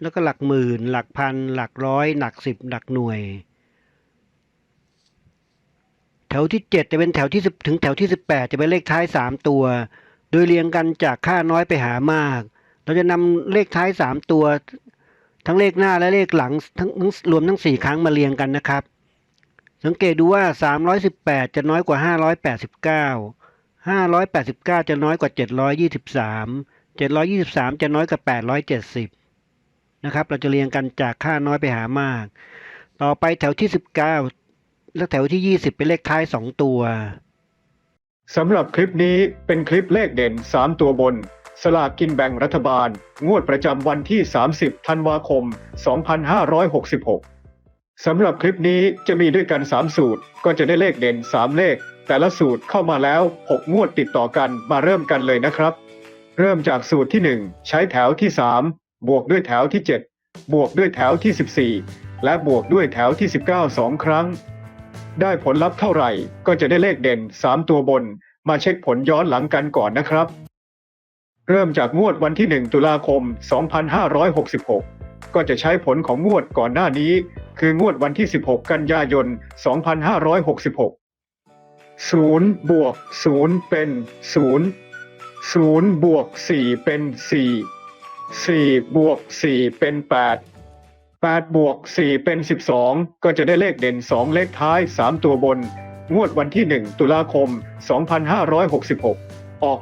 แล้วก็หลักหมื่น หลักพัน หลักร้อย หลักสิบ หลักหน่วย แถวที่เจ็ดจะเป็นแถวที่สิบถึงแถวที่สิบแปดจะเป็นเลขท้ายสามตัว โดยเรียงกันจากค่าน้อยไปหามาก เราจะนำเลขท้ายสามตัว ทั้งเลขหน้าและเลขหลังทั้งรวมทั้งสี่ครั้งมาเรียงกันนะครับ สังเกตดูว่า318จะน้อยกว่า589 589จะน้อยกว่า723 723จะน้อยกว่า870 นะครับ เราจะเรียงกันจากค่าน้อยไปหามาก ต่อไปแถวที่ 19 และแถวที่ 20 เป็นเลขท้าย 2 ตัวสำหรับคลิปนี้เป็นคลิปเลขเด่น 3 ตัวบน สลากกินแบ่งรัฐบาล งวดประจำวันที่ 30 ธันวาคม 2566 สำหรับคลิปนี้จะมีด้วยกัน 3 สูตร ก็จะได้เลขเด่น 3 เลข แต่ละสูตรเข้ามาแล้ว 6 งวดติดต่อกันมาเริ่มกันเลยนะครับ เริ่มจากสูตรที่ 1 ใช้แถวที่ 3 บวกด้วยแถวที่ 7 บวกด้วยแถวที่ 14 และบวกด้วยแถวที่ 19 2 ครั้ง ได้ผลลัพธ์เท่าไหร่ก็จะได้เลขเด่น 3 ตัวบน มาเช็คผลย้อนหลังกันก่อนนะครับ เริ่มจากงวดวันที่ 1 ตุลาคม 2566 ก็จะใช้ผลของงวดก่อนหน้านี้ คืองวดวันที่ 16 กันยายน 2566 0บวก0เป็น 0 0บวก4เป็น 4 4บวก4เป็น8 8บวก4เป็น12ก็จะได้เลขเด่น2เลขท้าย3ตัวบน งวดวันที่1ตุลาคม2566อยหกสิบหกออก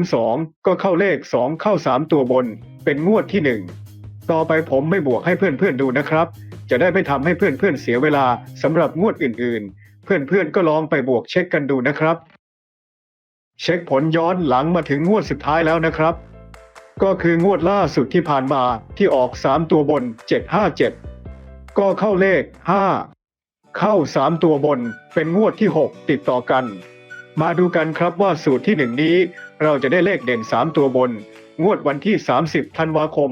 202ก็เข้าเลข2เข้า3ตัวบน เป็นงวดที่1ต่อไปผมไม่บวกให้เพื่อนๆดูนะครับ จะได้ไม่ทำให้เพื่อนๆเสียเวลาสำหรับงวดอื่นๆ เพื่อนๆก็ลองไปบวกเช็คกันดูนะครับ เช็คผลย้อนหลังมาถึงงวดสุดท้ายแล้วนะครับ ก็คืองวดล่าสุดที่ผ่านมาที่ออก 3 ตัวบน 757 ก็เข้าเลข 5 เข้า 3 ตัวบนเป็นงวดที่ 6 ติดต่อกัน มาดูกันครับว่าสูตรที่ 1 นี้เราจะได้เลขเด่น 3 ตัวบน งวดวันที่ 30 ธันวาคม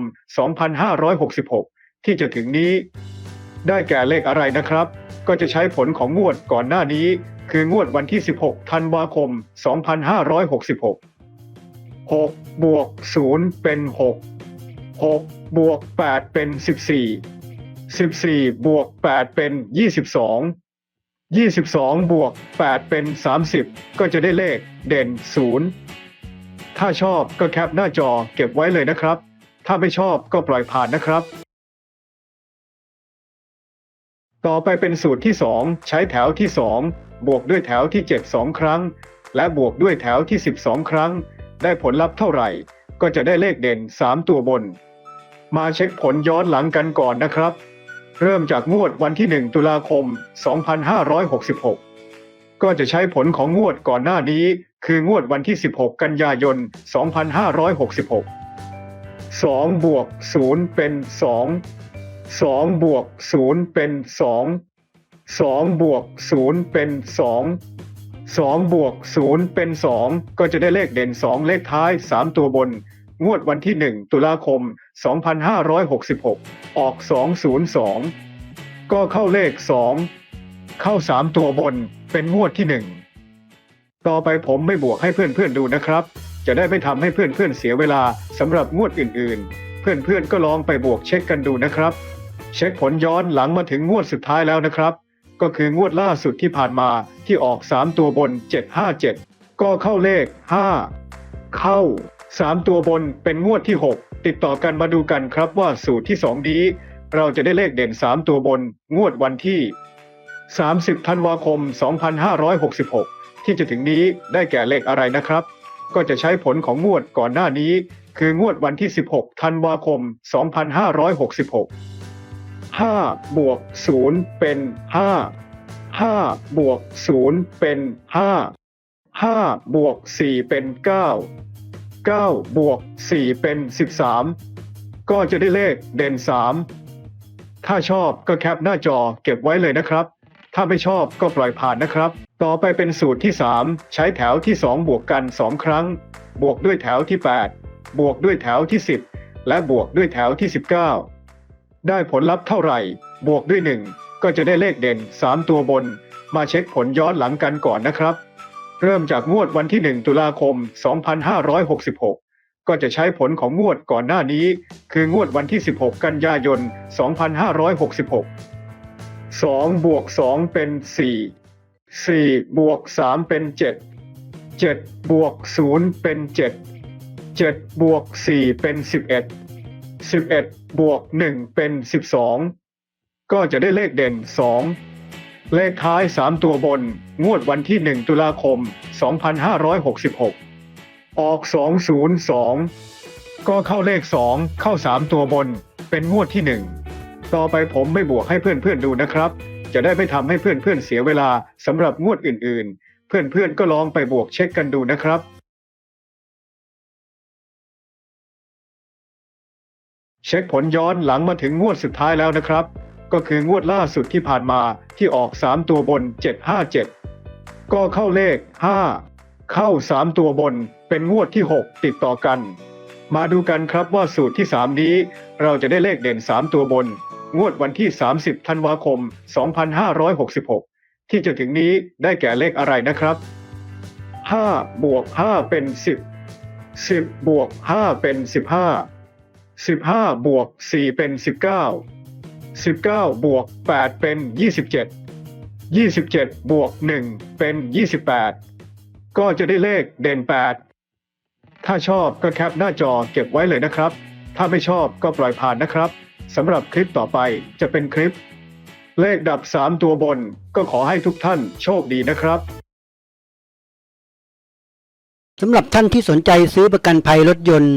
2566 ที่จะถึงนี้ ได้แก่เลขอะไรนะครับ ก็จะใช้ผลของงวดก่อนหน้านี้ คืองวดวันที่ 16 ธันวาคม 2566 6 บวก0เป็น6 6บวก8เป็น14 14บวก8เป็น22 22บวก8เป็น30ก็จะได้เลขเด่น0ถ้าชอบก็แคปหน้าจอเก็บไว้เลยนะครับ ถ้าไม่ชอบก็ปล่อยผ่านนะครับ ต่อไปเป็นสูตรที่2ใช้แถวที่2บวกด้วยแถวที่7 2ครั้ง และบวกด้วยแถวที่12ครั้ง ได้ผลลัพธ์เท่าไหร่ ก็จะได้เลขเด่น 3 ตัวบน มาเช็คผลย้อนหลังกันก่อนนะครับ เริ่มจากงวดวันที่ 1 ตุลาคม 2566 ก็จะใช้ผลของงวดก่อนหน้านี้ คืองวดวันที่ 16 กันยายน 2566 2บวก0เป็น 2 2บวก0เป็น 2 2บวก0เป็น 2 2บวก0เป็น2ก็จะได้เลขเด่น2เลขท้าย3ตัวบน งวดวันที่1ตุลาคม 2566 ออก202ก็เข้าเลข2เข้า3ตัวบนเป็นงวดที่1ต่อไปผมไม่บวกให้เพื่อนๆดูนะครับ จะได้ไม่ทำให้เพื่อนๆเสียเวลาสำหรับงวดอื่นๆ เพื่อนๆก็ลองไปบวกเช็คกันดูนะครับ เช็คผลย้อนหลังมาถึงงวดสุดท้ายแล้วนะครับ ก็คืองวดล่าสุดที่ผ่านมาที่ออก 3 ตัวบน 757 ก็เข้าเลข 5 เข้า 3 ตัวบนเป็นงวดที่ 6 ติดต่อกันมาดูกันครับว่าสูตรที่ 2 นี้ เราจะได้เลขเด่น 3 ตัวบน งวดวันที่ 30 ธันวาคม 2566 ที่จะถึงนี้ได้แก่เลขอะไรนะครับ ก็จะใช้ผลของงวดก่อนหน้านี้ คืองวดวันที่ 16 ธันวาคม 2566 5 บวก 0 เป็น 5 5 บวก 0 เป็น 5 5 บวก 4 เป็น 9 9 บวก 4 เป็น 13 ก็จะได้เลขเด่น 3 ถ้าชอบก็แคปหน้าจอเก็บไว้เลยนะครับ ถ้าไม่ชอบก็ปล่อยผ่านนะครับ ต่อไปเป็นสูตรที่ 3 ใช้แถวที่ 2 บวกกัน 2 ครั้ง บวกด้วยแถวที่ 8 บวกด้วยแถวที่ 10 และบวกด้วยแถวที่ 19 ได้ผลลัพธ์เท่าไหร่ บวกด้วย 1 ก็จะได้เลขเด่น 3 ตัวบน มาเช็คผลย้อนหลังกันก่อนนะครับ เริ่มจากงวดวันที่ 1 ตุลาคม 2566 ก็จะใช้ผลของงวดก่อนหน้านี้ คืองวดวันที่ 16 กันยายน 2566 2 บวก 2 เป็น 4 4 บวก 3 เป็น 7 7 บวก 0 เป็น 7 7 บวก 4 เป็น 11 11บวก1เป็น12ก็จะได้เลขเด่น2เลขท้าย3ตัวบน งวดวันที่1ตุลาคม2566ออก202ก็เข้าเลข2เข้า3ตัวบน เป็นงวดที่1ต่อไปผมไม่บวกให้เพื่อนๆดูนะครับ จะได้ไม่ทำให้เพื่อนๆเสียเวลาสำหรับงวดอื่นๆ เพื่อนๆก็ลองไปบวกเช็คกันดูนะครับ ช็คผลย้อนหลังมาถึงงวดสุดท้ายแล้วนะครับ ก็คืองวดล่าสุดที่ผ่านมาที่ออก 3 ตัวบน 757 ก็เข้าเลข 5 เข้า 3 ตัวบนเป็นงวดที่ 6 ติดต่อกัน มาดูกันครับว่าสูตรที่ 3 นี้ เราจะได้เลขเด่น 3 ตัวบน งวดวันที่ 30 ธันวาคม 2566 ที่จะถึงนี้ได้แก่เลขอะไรนะครับ 5 บวก 5 เป็น 10 10 บวก 5 เป็น 15 15บวก4เป็น19 19บวก8เป็น27 27บวก1เป็น28ก็จะได้เลขเด่น8ถ้าชอบก็แคปหน้าจอเก็บไว้เลยนะครับ ถ้าไม่ชอบก็ปล่อยผ่านนะครับสำหรับคลิปต่อไปจะเป็นคลิป เลขดับ3ตัวบนก็ขอให้ทุกท่านโชคดีนะครับสำหรับท่านที่สนใจซื้อประกันภัยรถยนต์